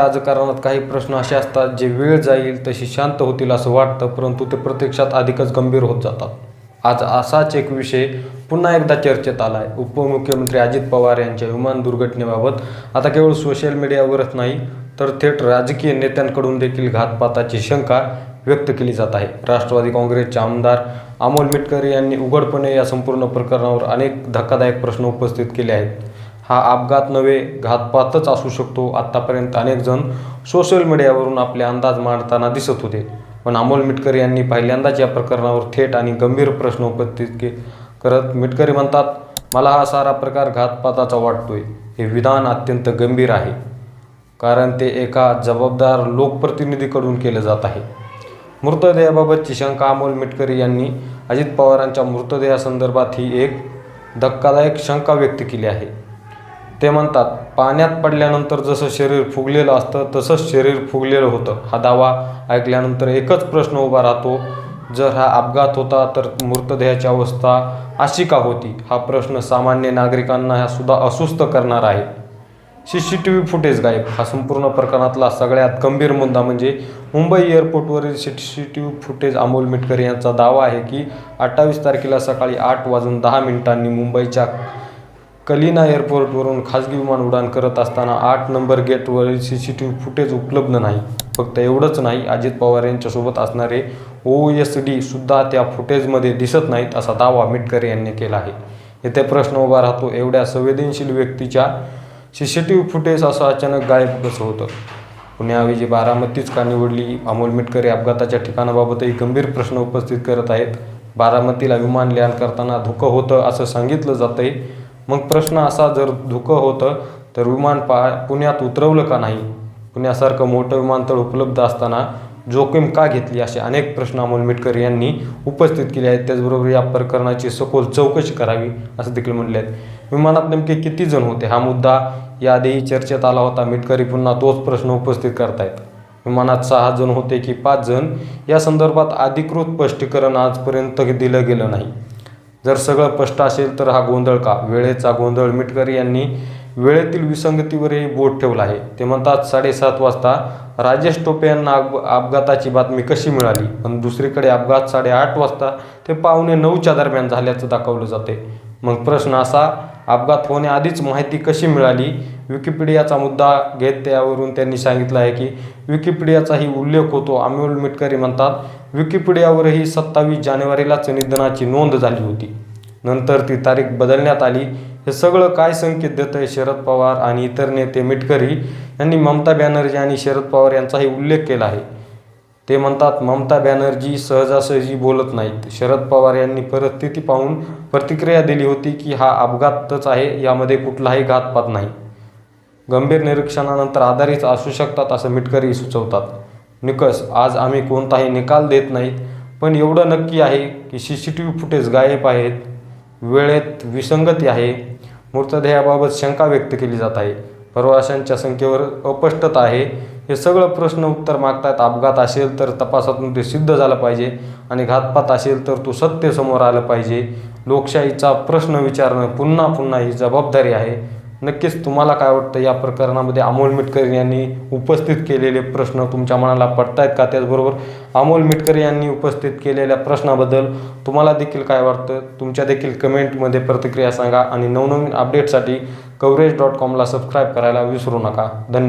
राजकारणात काही प्रश्न असे असतात जे वेळ जाईल तशी शांत होतील असं वाटतं परंतु ते प्रत्यक्षात अधिकच गंभीर होत जातात. आज असाच एक विषय पुन्हा एकदा चर्चेत आला आहे उपमुख्यमंत्री अजित पवार यांच्या विमान दुर्घटनेबाबत. आता केवळ सोशल मीडियावरच नाही तर थेट राजकीय नेत्यांकडून देखील घातपाताची शंका व्यक्त केली जात आहे. राष्ट्रवादी काँग्रेसचे आमदार अमोल मिटकरी यांनी उघडपणे या संपूर्ण प्रकरणावर अनेक धक्कादायक प्रश्न उपस्थित केले आहेत. हा अपघात नव्हे घातपातच असू शकतो. आत्तापर्यंत अनेक जण सोशल मीडियावरून आपले अंदाज मांडताना दिसत होते. पण अमोल मिटकर यांनी पहिल्यांदाच या प्रकरणावर थेट आणि गंभीर प्रश्न उपस्थित के करत मिटकरी म्हणतात मला हा सारा प्रकार घातपाताचा वाटतोय. हे विधान अत्यंत गंभीर आहे. कारण ते एका जबाबदार लोकप्रतिनिधीकडून केलं जात आहे. मृतदेहाबाबतची शंका अमोल मिटकरी यांनी अजित पवारांच्या मृतदेहासंदर्भात ही एक धक्कादायक शंका व्यक्त केली आहे. ते म्हणतात पाण्यात पडल्यानंतर जसं शरीर फुगलेलं असतं तसंच शरीर फुगलेलं होतं. हा दावा ऐकल्यानंतर एकच प्रश्न उभा राहतो जर हा अपघात होता तर मृतदेहाची अवस्था अशी का होती? हा प्रश्न सामान्य नागरिकांना सुद्धा अस्वस्थ करणार आहे. C C T V footage गायब. हा संपूर्ण प्रकरणातला सगळ्यात गंभीर मुद्दा म्हणजे Mumbai एअरपोर्टवरील C C T V footage Amol Mitkar यांचा दावा आहे की अठ्ठावीस तारखेला सकाळी आठ वाजून दहा मिनिटांनी मुंबईच्या कलिना एअरपोर्टवरून खाजगी विमान उड्डाण करत असताना आठ नंबर गेटवरील C C T V footage उपलब्ध नाही. फक्त एवढंच नाही अजित पवार यांच्यासोबत असणारे ओ एस डी सुद्धा त्या फुटेजमध्ये दिसत नाहीत असा दावा मिटकर यांनी केला आहे. येथे प्रश्न उभा राहतो एवढ्या संवेदनशील व्यक्तीच्या C C T V footage असं अचानक गायब कसं होतं? पुण्याऐवजी बारामतीच का निवडली? अमोल मिटकरी अपघाताच्या ठिकाणाबाबतही गंभीर प्रश्न उपस्थित करत आहेत. बारामतीला विमान लँड करताना धोकं होतं असं सांगितलं जातंय. मग प्रश्न असा जर धुकं होतं तर विमान पा पुण्यात उतरवलं का नाही? पुण्यासारखं मोठं विमानतळ उपलब्ध असताना जोखीम का घेतली? असे अनेक प्रश्न अमोल मिटकर यांनी उपस्थित केले आहेत. त्याचबरोबर या प्रकरणाची सखोल चौकशी करावी असं देखील म्हणले आहेत. विमानात नेमके किती जण होते? हा मुद्दा याआधीही चर्चेत आला होता. मिटकरी पुन्हा तोच प्रश्न उपस्थित करतायत. विमानात सहा जण होते की पाच जण? या संदर्भात अधिकृत स्पष्टीकरण आजपर्यंत दिलं गेलं नाही. जर सगळं स्पष्ट असेल तर हा गोंधळ का? वेळेचा गोंधळ. मिटकरी यांनी वेळेतील विसंगतीवरही बोट ठेवला आहे. ते म्हणतात साडेसात वाजता राजेश टोपे यांना अपघाताची बातमी कशी मिळाली? पण दुसरीकडे अपघात साडेआठ वाजता ते पावणे नऊच्या दरम्यान झाल्याचं दाखवलं जाते मग प्रश्न असा अपघात होण्याआधीच माहिती कशी मिळाली? विकिपीडियाचा मुद्दा घेत त्यावरून त्यांनी सांगितलं आहे की विकिपीडियाचाही उल्लेख होतो अमोल मिटकरी म्हणतात. विकिपीडियावरही सत्तावीस जानेवारीलाच निधनाची नोंद झाली होती. नंतर ती तारीख बदलण्यात आली. हे सगळं काय संकेत देतं आहे शरद पवार आणि इतर नेते मिटकरी? यांनी ममता बॅनर्जी आणि शरद पवार यांचाही उल्लेख केला आहे. ते म्हणतात ममता बॅनर्जी सहजासहजी बोलत नाहीत. शरद पवार यांनी परिस्थिती पाहून प्रतिक्रिया दिली होती की हा अपघातच आहे यामध्ये कुठलाही घातपात नाही. गंभीर निरीक्षणानंतर आधारित असू शकतात असं मिटकरी सुचवतात. निकष आज आम्ही कोणताही निकाल देत नाहीत पण एवढं नक्की आहे की C C T V footage गायब आहेत वेळेत विसंगती आहे. मृतदेहाबाबत शंका व्यक्त केली जात आहे. प्रवाशांच्या संख्येवर अस्पष्टता आहे. हे सगळं प्रश्न उत्तर मागतात अपघात असेल तर तपासातून ते सिद्ध झालं पाहिजे आणि घातपात असेल तर तो सत्य समोर आलं पाहिजे. लोकशाहीचा प्रश्न विचारणं पुन्हा पुन्हा ही जबाबदारी आहे. नक्कीच तुम्हाला काय वाटतं या प्रकरणामध्ये अमोल मिटकर यांनी उपस्थित केलेले प्रश्न तुमच्या मनाला पडतायत का? त्याचबरोबर अमोल मिटकर यांनी उपस्थित केलेल्या प्रश्नाबद्दल तुम्हाला देखील काय वाटतं? तुमच्या देखील कमेंटमध्ये प्रतिक्रिया सांगा आणि नवनवीन अपडेटसाठी कवरेज डॉट कॉमला सबस्क्राईब करायला विसरू नका. धन्यवाद.